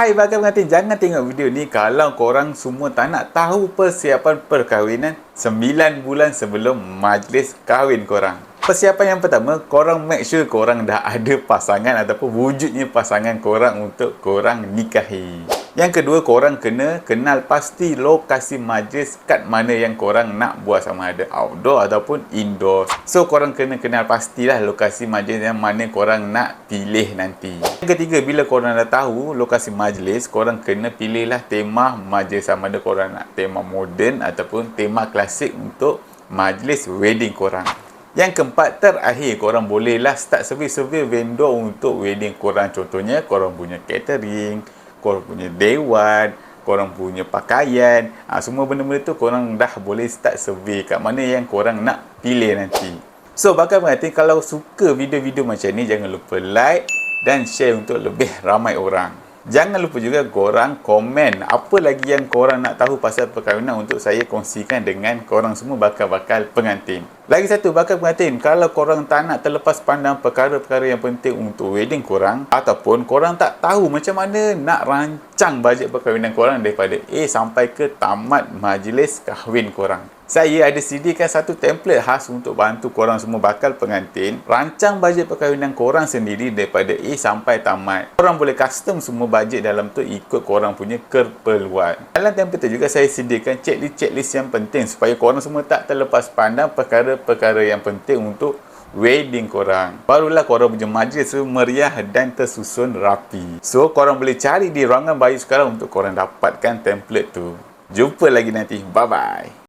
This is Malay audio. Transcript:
Hai bakal pengantin, jangan tengok video ni kalau korang semua tak nak tahu persiapan perkahwinan 9 bulan sebelum majlis kahwin korang. Persiapan yang pertama, korang make sure korang dah ada pasangan ataupun wujudnya pasangan korang untuk korang nikahi. Yang kedua, korang kena kenal pasti lokasi majlis kat mana yang korang nak buat sama ada outdoor ataupun indoor. So, korang kena kenal pastilah lokasi majlis yang mana korang nak pilih nanti. Yang ketiga, bila korang dah tahu lokasi majlis, korang kena pilihlah tema majlis sama ada korang nak tema moden ataupun tema klasik untuk majlis wedding korang. Yang keempat, terakhir korang bolehlah start survey-survey vendor untuk wedding korang. Contohnya, korang punya catering, korang punya dewan, korang punya pakaian, ha, semua benda-benda tu korang dah boleh start survey kat mana yang korang nak pilih nanti. So, bakal berhati kalau suka video-video macam ni, jangan lupa like dan share untuk lebih ramai orang. Jangan lupa juga korang komen apa lagi yang korang nak tahu pasal perkahwinan untuk saya kongsikan dengan korang semua bakal-bakal pengantin. Lagi satu bakal pengantin, kalau korang tak nak terlepas pandang perkara-perkara yang penting untuk wedding korang ataupun korang tak tahu macam mana nak rancang bajet perkahwinan korang daripada A sampai ke tamat majlis kahwin korang saya ada sediakan satu template khas untuk bantu korang semua bakal pengantin rancang bajet perkahwinan korang sendiri daripada A sampai tamat. Korang boleh custom semua bajet dalam tu ikut korang punya keperluan. Dalam template tu juga saya sediakan checklist-checklist yang penting supaya korang semua tak terlepas pandang perkara-perkara yang penting untuk wedding korang. Barulah korang punya majlis tu meriah dan tersusun rapi. So, korang boleh cari di ruangan bayi sekarang untuk korang dapatkan template tu. Jumpa lagi nanti. Bye-bye.